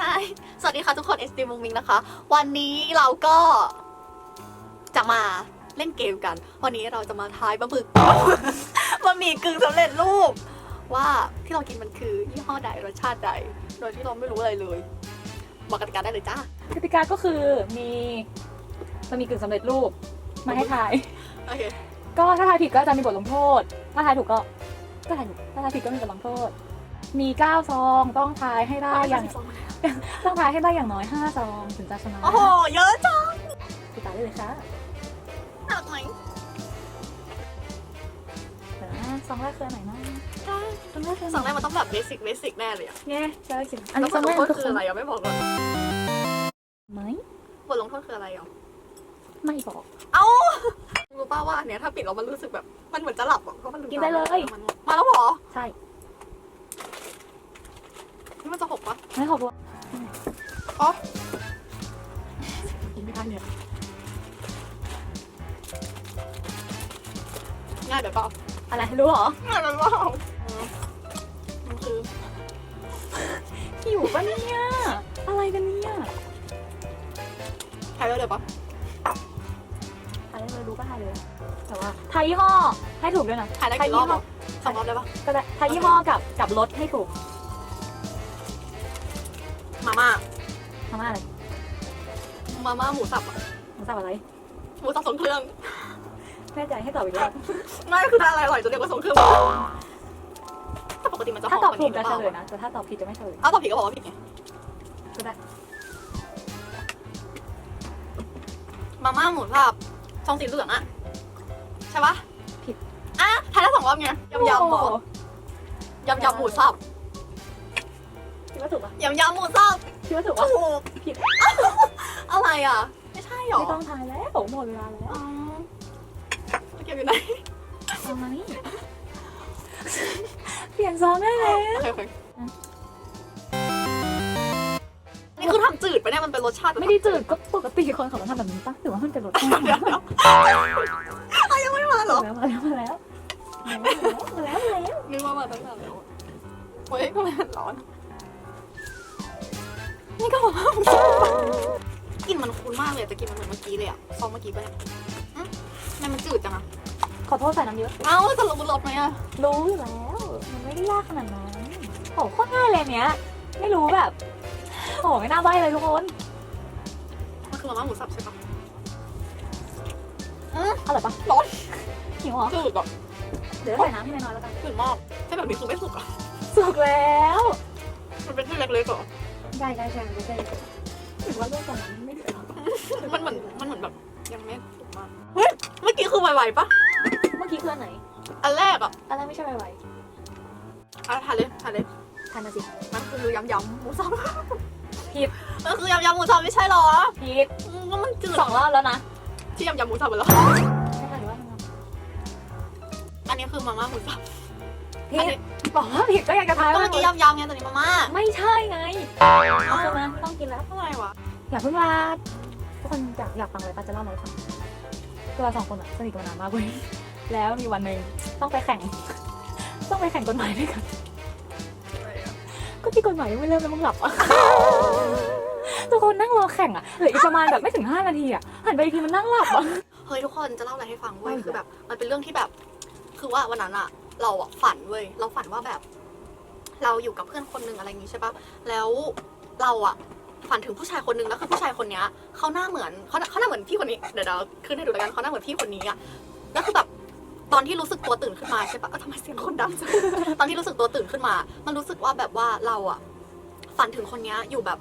ฮายสวัสดีค่ะทุกคนเอสตีมุงมิงนะคะ วันนี้เราก็จะมาเล่นเกมกัน วันนี้เราจะมาทายบะหมึก บะหมี่กึ่งสำเร็จรูป ว่าที่เรากินมันคือยี่ห้อใดรสชาติใด โดยที่เราไม่รู้อะไรเลยบอกกติกาได้เลยจ้ากติกาก็คือมีมันมีกึ่งสำเร็จรูปมาให้ทาย โอเคก็ถ้าทายผิดก็จะมีบทลงโทษ ถ้าทายถูกก็ก็ทายถูกถ้าทายผิดก็มีบทลงโทษ มี9ซองต้องทายให้ได้อย่างต้องทายให้ได้อย่างน้อย5ซองถึงจะชนะโอ้โหเยอะจังติดตามได้เลยค่ะหนักไหมเดี๋ยวนะซองแรกคืออันไหนนะซองแรกคือสองแรกมันต้องแบบเบสิกเบสิกแน่เลยอะเนี่ยเจอสิอัอันนนี้นี้ซบองทลแรงกโทษคือคืออะไรอะไม่บอกก่อนไหมบทลงโทษคืออะไรอะไม่บอก เอ้ารู้ป่าว่าอันเนี้ยถ้าปิดแล้วมันรู้สึกแบบ มันเหมือนจะหลับอะเพราะมันกินได้เลยมันมาแล้วเหรอ ใช่ นี่มันจะหกปะไม่ขอบคุณอ๋อกินไม่ได้เนี่ยง่ายแบบเปล่าอะไรรู้เหรอง่ายแบบเปล่าอืมมันคือหิวปะเนี่ย อะไรกันเนี่ยใครได้เลยปะทายได้เลยรู้ก็ทายเลย แต่ว่าทายยี่ห้อให้ถูกด้วยนะถ่ายได้กี่รอบอะสองรอบได้ปะก็ได้ทายยี่ห้อกับกับรถให้ถูก มาม่าทำอะไรมาม่าหมูสับอะหมูสับอะไรหมูสับทรงเครื่องแน่ใจให้ตอบอีกรอบง่ายคืออะไรอร่อยจะเรียกว่าทรงเครื่องถ้าปกติมันจะหถ้าอมตอบกว่าถูนี้กหรือจะเปเฉล่าลยนะแต่ถ้าตอบผิดจะไม่เฉลยถ้าตอบผิดก็บอกว่าผิดไงก็ได้มาม่าหมูสับทรงสีเหลืองอะใช่ปะผิด อะทายได้สองรอบไงยำยำหรอโอ้ยำยำหมูสับคิด ว่าถูกปะยำยำหมูสับคิดว่าถูกถูปะกผิดอะไรอะ ไม่ใช่หรอไม่ต้องทายแล้วหมดเวลาแล้วอ๋อเก็บอยู่ไหนเอามานี่เปลี่ยนซองได้แล้วโอเคโอเคนี่คือทำจืดปะเนี่ยมันเป็นรสชาติไม่ได้จืดก็ปกติคนเขาทำแบบนี้ปะหรือว่ามันเป็นรสชาติเดี๋ยวเดี๋ยวเอายังไม่มาเหรอมาแล้วมาแล้วมาแล้วมาแล้วมาแล้วนึกว่ามาตั้งนานแล้วอะเฮ้ยก็มันร้อน นี่ก็บอกว่ากลิ่นมันคุ้นมากเลยแต่กลิ่นมันเหมือนเมื่อกี้เลยอะซองเมื่อกี้ปะเนี่ยอืมทำไมมันจืดจังอะขอโทษใส่น้ำเยอะ เอ้าจะลงบนรถไหมอะรู้อยู่แล้ว มันไม่ได้ยากขนาดนั้นโอ้โคตรง่ายเลยเนี้ย ไม่รู้แบบ โอ้ไม่น่าใบเลยทุกคน มันคือมาม่าหมูสับใช่ปะอร่อยปะร้อนหิวเหรอจืดอะเดี๋ยวใส่น้ำให้น้อยๆแล้วกันจืดมากใช่แบบนี้คือไม่สุกอะสุกแล้ว มันเป็นที่เล็กๆเหรอ ใช่ใช่ใช่ใช่ถือว่าเรื่องก่อนนั้นไม่เสร็จมันเหมือนมันเหมือนแบบยังไม่สุกมากเฮ้ยเมื่อกี้คือไวๆปะเมื่อกี้คืออันไหนอันแรกอะอะไรไม่ใช่ไวอะทานเลยทานเลยๆทานมาสิมันคือยำยำหมูสับผิดมันคือยำยำหมูสับไม่ใช่เหรอผิดอืมก็มันจืดสองรอบแล้วนะที่ยำยำหมูสับไปแล้วใช่ไหมหรือว่าอันนี้คือมาม่าหมูสับผิด บอกว่าผิดก็อยากจะทายก็ว่าเมื่อกี้ยำยำไงแต่นี่มาม่าไม่ใช่ไงเอาใช่ไหมต้องกินแล้วอะไรวะอย่าเพิ่งลาทุกคนอยากอยากฟังอะไรป้าจะเล่ามาให้ฟังคือเราสองคนอะสนิทกันมานานมากเว้ยแล้วมีวันหนึ่งต้องไปแข่ง ต้องไปแข่งกฎหมายด้วยกันก็ที่กฎหมายยังไม่เริ่มแล้วมึงหลับอะทุกคนนั่งรอแข่งอะเหลืออีกประมาณแบบไม่ถึง 5 นาทีอะหันไปอีกทีมันนั่งหลับอะเฮ้ยทุกคนจะเล่าอะไรให้ฟังเว้ยเล่าอีกคือแบบ มันเป็นเรื่องที่แบบ คือว่าวันนั้นอะ เราอะฝันเว้ยเราฝันว่าแบบ เราอยู่กับเพื่อนคนหนึ่งอะไรอย่างงี้ใช่ปะแล้วเราอะฝันถึงผู้ชายคนหนึ่งแล้วคือผู้ชายคนเนี้ยเขาหน้าเหมือนเขาเขาหน้าเหมือนพี่คนนี้เดี๋ยวเราขึ้นให้ดูแล้วกันเขาหน้าเหมือนพี่คนนี้อะแล้วคือแบบตอนที่รู้สึกตัวตื่นขึ้นมาใช่ปะเอ้าทำไมเสียงคนดังจังตอนที่รู้สึกตัวตื่นขึ้นมา มันรู้สึกว่าแบบว่าเราอะฝันถึงคนเนี้ยอยู่แบบ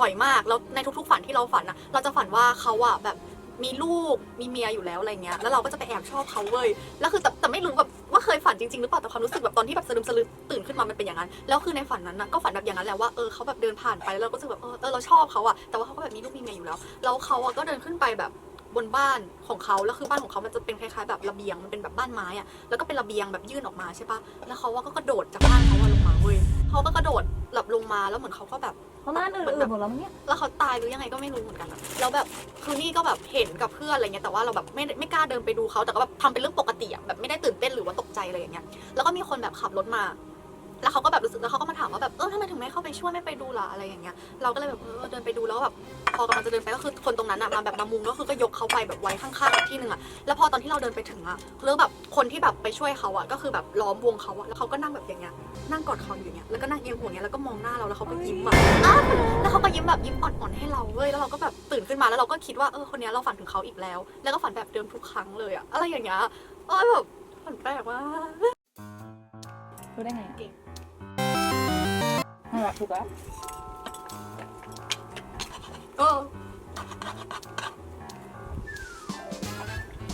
บ่อยมากแล้วในทุกๆฝันที่เราฝันอะเราจะฝันว่าเขาอะแบบ มีลูกมีเมียอยู่แล้วอะไรเงี้ยแล้วเราก็จะไปแอบชอบเขาเว้ยแล้วคือแต่แต่ไม่รู้แบบว่าเคยฝันจริงๆหรือเปล่าแต่ความรู้สึกแบบตอนที่แบบสลืมสลือตื่นขึ้นมามันเป็นอย่างนั้นแล้วคือในฝันนั้นนะก็ฝันแบบอย่างนั้นแหละว่าเออเขาแบบเดินผ่านไปแล้วเราก็รู้สึกแบบเออเออเราชอบเขาอะแต่ว่าเขาก็แบบมีลูกมีเมียอยู่แล้วแล้วเขาอะก็เดินขึ้นไปแบบบนบ้านของเขาแล้วคือบ้านของเขามันจะเป็นคล้ายๆแบบระเบียงมันเป็นแบบบ้านไม้อะแล้วก็เป็นระเบียงแบบยื่นออกมาใช่ปะแล้วเขาว่าก็กระโดดจากบ้านเขาอะลงมาเว้ย เขาก็กระโดดแบบลงมาแล้วเหมือนเขาก็แบบเพราะหน้าอื่นๆหมดแล้วมั้งเนี่ยแล้วเขาตายหรือยังไงก็ไม่รู้เหมือนกันอะแล้วแบบคือนี่ก็แบบเห็นกับเพื่อนอะไรเงี้ยแต่ว่าเราแบบไม่ไม่กล้าเดินไปดูเขาแต่ก็แบบทำเป็นเรื่องปกติอะแบบไม่ได้ตื่นเต้นหรือว่าตกใจอะไรอย่างเงี้ยแล้วก็มีคนแบบขับรถมา แล้วเขาก็แบบรู้สึกแล้วเขาก็มาถามว่าแบบเออทำไมถึงไม่เข้าไปช่วยไม่ไปดูล่ะอะไรอย่างเงี้ยเราก็เลยแบบเออเดินไปดูแล้วแบบพอกำลังจะเดินไปก็คือคนตรงนั้นอะมาแบบมามุงก็คือก็ยกเขาไปแบบไว้ข้างๆอีกที่หนึ่งอะแล้วพอตอนที่เราเดินไปถึงอะเรื่องแบบคนที่แบบไปช่วยเขาอะก็คือแบบล้อมวงเขาอะแล้วเขาก็นั่งแบบอย่างเงี้ยนั่งกอดคออยู่อย่างเงี้ยแล้วก็นั่งเอียงหัวอย่างเงี้ยแล้วก็มองหน้าเราแล้วเขาก็ยิ้มอะอ้าวแล้วเขาก็ยิ้มแบบยิ้มอ่อนๆให้เราเว้ยแล้วเราก็แบบตื่นขึ้นมาแล้วเราก็คิดว่าเออคนนี้เราฝันถึงเขาอีกแล้ว แล้วก็ฝันแบบเดิมทุกครั้งเลยอะอะไรอย่างเงี้ยเออแบบฝันแปลกว่ากรู้ได้ไงเก่ง นั่นแหละถูกแล้วเออ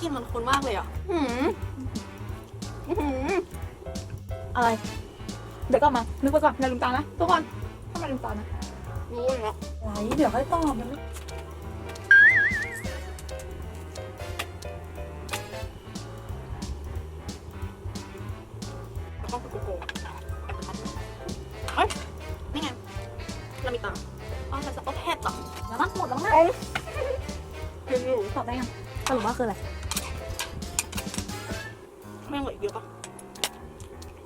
กินมันคุ้นมากเลยอะหืมหืมอะไร เดี๋ยวก่อนมา นึกไปก่อนอย่าลืมตานะทุกคนถ้ามาลืมตานะรู้เลยนะอะไรเดี๋ยวค่อยตอบยังไม่แล้วก็คือโกโก้ สรุปว่าคืออะไรไม่เหลืออีกเยอะปะ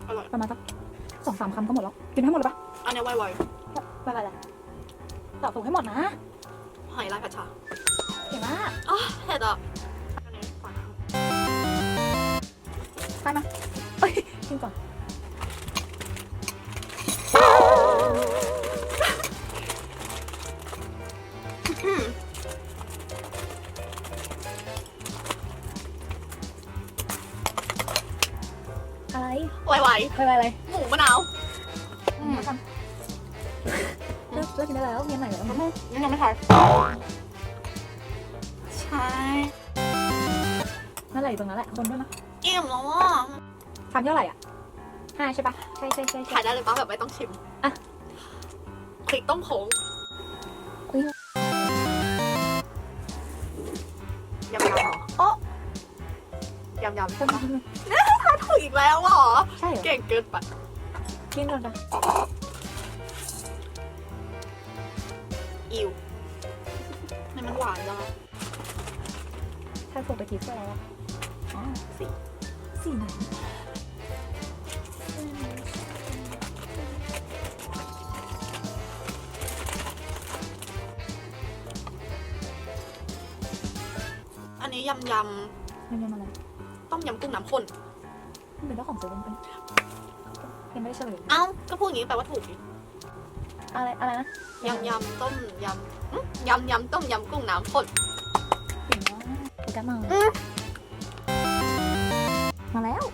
อร่อย ประมาณสักสองสามคำก็หมดแล้ว กินให้หมดเลยปะอันนี้ไวไม่เป็นไรตอบถูกให้หมดนะๆหอยลายผัดชาเก่งมากอ๋อเผ็ดอะอันนี้ฝาใช่ไหมเอ้ยกินก่อน อะไรอะไรๆหมูมะนาวอืมเลิกเลิกกินได้แล้วเรียนไหนแล้วยังยังไม่ทานใช่นั่นแหละอยู่ตรงนั้นแหละคนด้วยนะอิ่มแล้วอะทำเท่าไหร่อะห้าใช่ปะใช่ใช่ใช่ใช่ถ่ายได้เลยป้าแบบไม่ต้องชิมอะพริกต้มโขงอุ๊ยยำยำเหรอโอ๊ะยำยำใช่ใช่ปะถูก อีกแล้วเหรอ ใช่เหรอ เก่งเกินไปกินก่อนจ้ะอิวนี่มันหวานจังอะถ้าถูกไปกี่ถ้วยแล้วอะอ๋อสี่สี่ไหนอันนี้ยำยมันยังอะไรำต้มยำกุ้งน้ำข้นมัน เป็นเจ้าของเซเว่นเป็นยังไม่ได้เฉลยเอ้าก็พูดอย่างนี้แปลว่าถูกดิอะไรอะไรนะยำยำต้มยำอื้อยำยำต้มยำกุ้งน้ำข้นเก่งมากโปรแกรมมาอืมมาแล้ว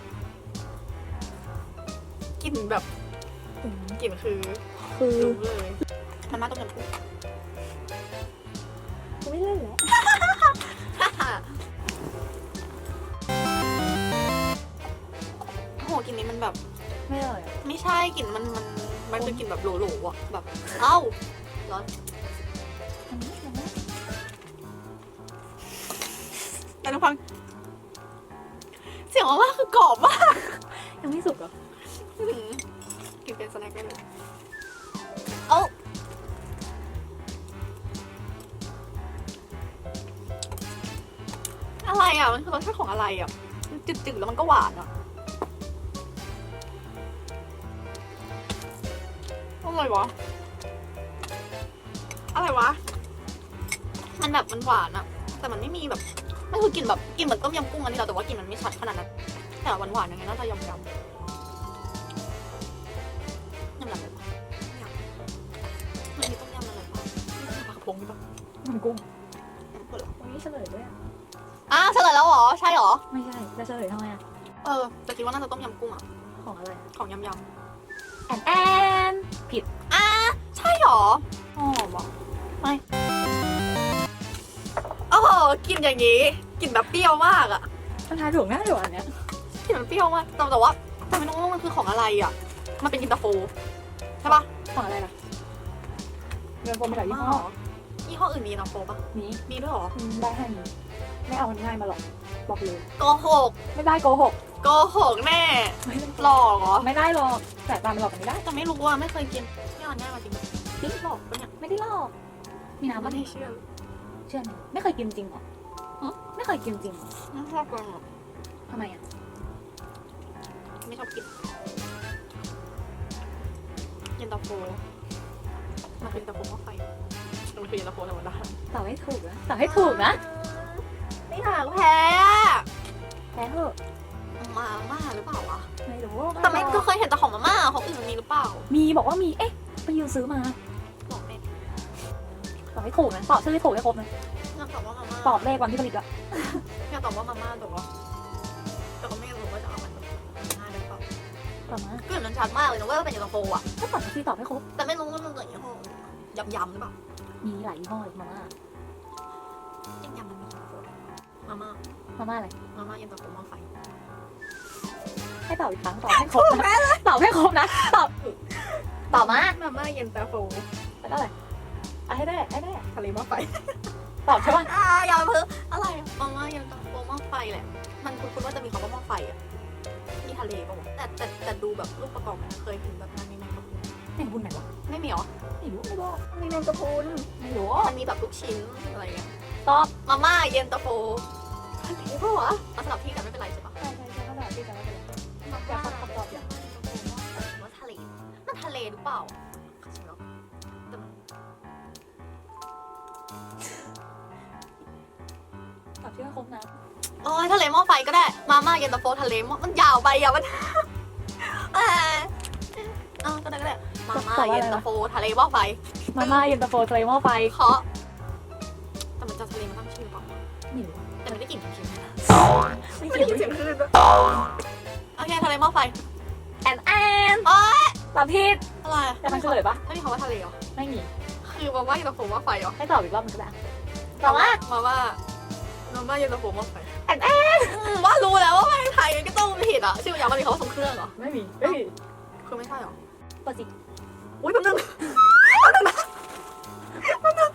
กลิ่นแบบเก่งมากกลิ่นคือคือรู้เลยมันมาต้มยำกุ้ง กูไม่เล่นแล้ว แบบไม่เลยอะไม่ใช่กลิ่นมันมันมันเป็นกลิ่นแบบโหลๆอะแบบเอ้าร้อนอันนี้อันนี้แต่ทุกฟังเสียงว่าคือกรอบมากยังไม่สุกเหรออื้อหือกินเป็นสแน็คได้เลยเอ้าอะไรอะมันคือรสชาติของอะไรอะมันจืดๆแล้วมันก็หวานอะ อะไรวะ อะไรวะ มันแบบมันหวานอะแต่มันไม่มีแบบมันคือกลิ่นแบบกลิ่นเหมือนต้มยำกุ้งอันนี้แหละแต่ว่ากลิ่นมันไม่ชัดขนาดนั้น แต่หวานหวานๆอย่างเงี้ยน่าจะยำยำยำยำอะไรปะยำมันมีต้มยำอะไรปะปลากระพงนี่ปะมันกุ้งเปิดเหรอวันนี้เฉลยด้วยอะอะเฉลยแล้วเหรอ ใช่เหรอ ไม่ใช่จะเฉลยทำไมอะเออแต่คิดว่าน่าจะต้มยำกุ้งอะของอะไรของยำย แอนแอนผิดำอะใช่เหรออ๋อบอกไม่โอ้โหกลินอย่างงี้กลิ่นแบบเปรี้ยวมากอะมันทายถูกแน่เลยว่ะอันเนี้ยกลิ่นมันเปรี้ยวมากแต่แต่ว่าแต่ไม่รู้ว่ามันคือของอะไรอะมันเป็นยินตาโฟใช่ปะของอะไรล่ะเงินโฟมมาจากยี่ห้อยี่ห้ออื่นมียินตาโฟปะนี้มีด้วยเหรออืมได้ให้นี้ไม่เอามันง่ายมาหรอกบอกเลยโกหกไม่ได้โกหก โกหกแน่ไม่ได้หลอกเหรอไม่ได้หรอกแต่ตามมันหลอกกันไม่ได้แต่ไม่รู้ว่าไม่เคยกินนี่มันง่ายมาจริงพี่หลอกปะเนี่ยไม่ได้หลอก มีน้ำไม่ปะได้เชื่อเชื่อไหมไม่เคยกินจริงเหรอฮะไม่เคยกินจริงเหรอไม่ชอบกินหรอกทำไมอะไม่ชอบกินเย็นตาโฟมันคือเย็นตาโฟหม้อไฟมันคือเย็นตาโฟธรรมดาตอบให้ถูกนะตอบให้ถูกนะไม่หากแพ้อะแพ้เถอะ มาม่าหรือเปล่าวะไม่รู้แต่ไม่ก็เคยเห็นแต่ของมาม่าของอื่นมันมีหรือเปล่ามีบอกว่ามีเอ๊ะไปยืมซื้อมาบอกเน็ตตอบให้ถูกนะตอบชื่อให้ถูกให้ครบนะอยากตอบว่ามาม่าตอบเลขวันที่ผลิตอะอยากตอบว่ามาม่าแต่ว่าแต่ก็ไม่รู้ว่าจะเอามันมาม่าได้เปล่าตอบมากลิ่นมันชัดมากเลยนะว่าเป็นเย็นตาโฟอะก็ตอบที่ตอบให้ครบแต่ไม่รู้ว่ามันเกิดยี่ห้อยำๆหรือเปล่ามีหลายยี่ห้อมาม่าจริงยำมันมีเย็นตาโฟด้วยมาม่ามาม่าอะไรมาม่าเย็นตาโฟหม้อไฟ ให้ตอบอีกครั้งตอบให้ครบนะตอบให้ครบนะตอบตอบมามาม่าเย็นตาโฟเป็นอะไรเอาให้ได้ให้ได้ทะเลหม้อไฟตอบใช่ป่ะอ่าอย่าเพิ่งอะไรมาม่าเย็นตาโฟหม้อไฟแหละ มันคุ้นๆว่าจะมีคำว่าหม้อไฟอะที่ทะเลป่าวะแต่แต่แต่ดูแบบรูปประกอบมันเคยเห็นแบบนั้นในแมงกะพรุนแมงบุญไหนวะไม่มีเหรอไม่รู้ไม่รู้มีแมงกะพรุนไม่รู้มันมีแบบลูกชิ้นอะไรเงี้ยตอบมาม่าเย็นตาโฟทะเลป่าวะมาสลับที่กันไม่เป็นไรใช่ปะ เลหรือเปล่าแต่มันตอบชื่อให้ครบนะโอ้ยทะเลหม้อไฟก็ได้ มาม่าเย็นตาโฟทะเลหม้อมันยาวไปอะมันเออเอาก็ได้ก็ได้มาม่าเย็นตาโฟทะเลหม้อไฟมาม่าเย็นตาโฟทะเลหม้อไฟเคาะแต่มันจะทะเลมาตั้งชื่อเปล่าไม่รู้แต่ไม่ได้กลิ่นเค็มๆนะไม่ไม่เกี่ยวได้ยินเสียงคลื่นด้วยโอเคทะเลหม้อไฟ ตอบผิดอะไรจะมันเฉลยปะไม่มีคำว่าทะเลเหรอไม่มีคือมาม่าเย็นตาโฟหม้อไฟเหรอให้ตอบอีกรอบมันก็ได้มาม่ามาม่ามาม่าเย็นตาโฟหม้อไฟแอนแอนอืมว่ารู้แล้วว่าไม่ไทยก็ต้องผิดอะชื่อมันยาวมันมีคำว่าทรงเครื่องเหรอไม่มีไม่มีคือไม่ใช่เหรอตัวจิอุ้ยแป๊บนึงแป๊บนึงนะแป๊บนึง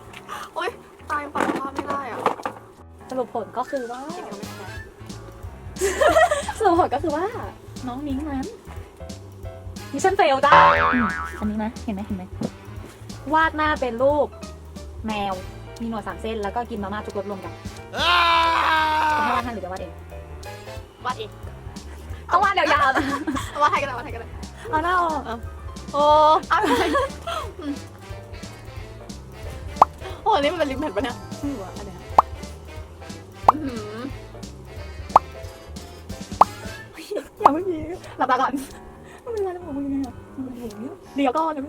โอ๊ยตายปัดภาพไม่ได้อะสรุปผลก็คือว่าจริงๆไม่ใช่สรุปผลก็คือว่า น้องนิ้งนั้น มิชชั่นเฟลจ้าอืมอันนี้นะ เห็นไหมเห็นไหมวาดหน้าเป็นรูปแมว มีหนวดสามเส้น แล้วก็กินมาม่าทุกรสรวมกันจะให้วาดท่านหรือจะวาดเองวาดเองต้องวาดยาวๆนะเอาวาดไทยก็ได้วาดไทยก็ได้เอาหน้าออกโอ้อะไรอืมโอ้อันนี่มันเป็นลิมแผ่นปะเนี่ยไม่รู้อะอะไรนะอื้อหือยังไม่มีหลับตาก่อนไม่เป็นไร แล้วผมมึงยังไงอะเดี๋ยวก่อนเดี๋ยว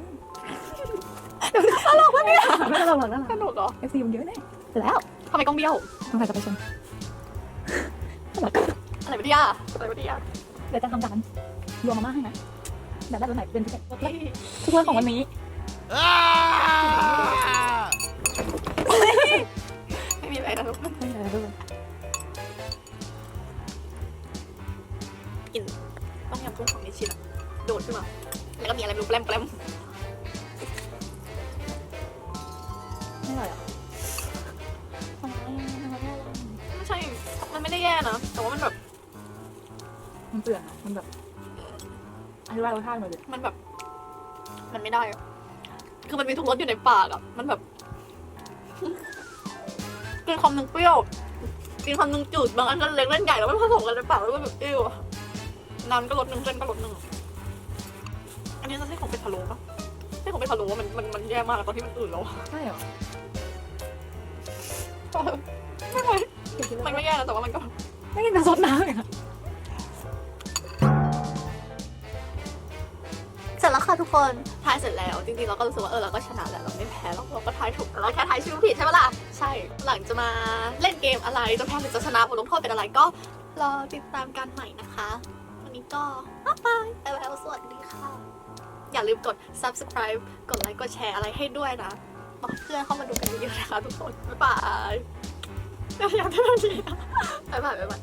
ตลกวะเนี่ยไม่ตลกหรอกนะสนุกเหรอเอฟซีมันเยอะแน่เสร็จแล้วทำไมกล้องเบี้ยวต้องใส่จะไปชมตลกอะไรวิทยาอะไรวิทยาเดี๋ยวจะทำการรวมมาม่าให้นะแบบได้รสไหนเป็นพิเศษรสเล็กทุกคนของวันนี้ รสชาติมาเลยมันแบบ มันไม่ได้อะคือมันมีทุกรสอยู่ในปากอะมันแบบกินคำหนึ่งเปรี้ยวกินคำหนึ่งจืดบางอันก็เล็กเล่นใหญ่แล้วมันผสมกันในปากแล้วมันแบบเอวอะน้ำก็รสหนึ่งเส้นก็รสหนึ่งอันนี้จะใช่ของเป็นพะโล้ปะใช่ของเป็นพะโล้มันมันมันแย่มากอะตอนที่มันอื่นแล้วอะใช่เหรอไม่ไหวเดี๋ยวกินมันแล้วไม่แย่นะแต่ว่ามันก็ไม่กินแต่ซดน้ำเลยอะ แล้วค่ะทุกคนทายเสร็จแล้วจริงๆเราก็รู้สึกว่าเออเราก็ชนะแหละเราไม่แพ้หรอกเราก็ทายถูกเราแค่ทายชื่อผิดใช่ปะล่ะใช่หลังจะมาเล่นเกมอะไรจะแพ้หรือจะชนะบทลงโทษเป็นอะไรก็รอติดตามกันใหม่นะคะวันนี้ก็บ๊ายบายไปแล้วสวัสดีค่ะ อย่าลืมกด subscribe กดไลค์กดแชร์อะไรให้ด้วยนะบอกเพื่อนเข้ามาดูกันเยอะๆนะคะทุกคนบ๊ายบายอยากได้ทันทีบ๊ายบายบ๊ายบาย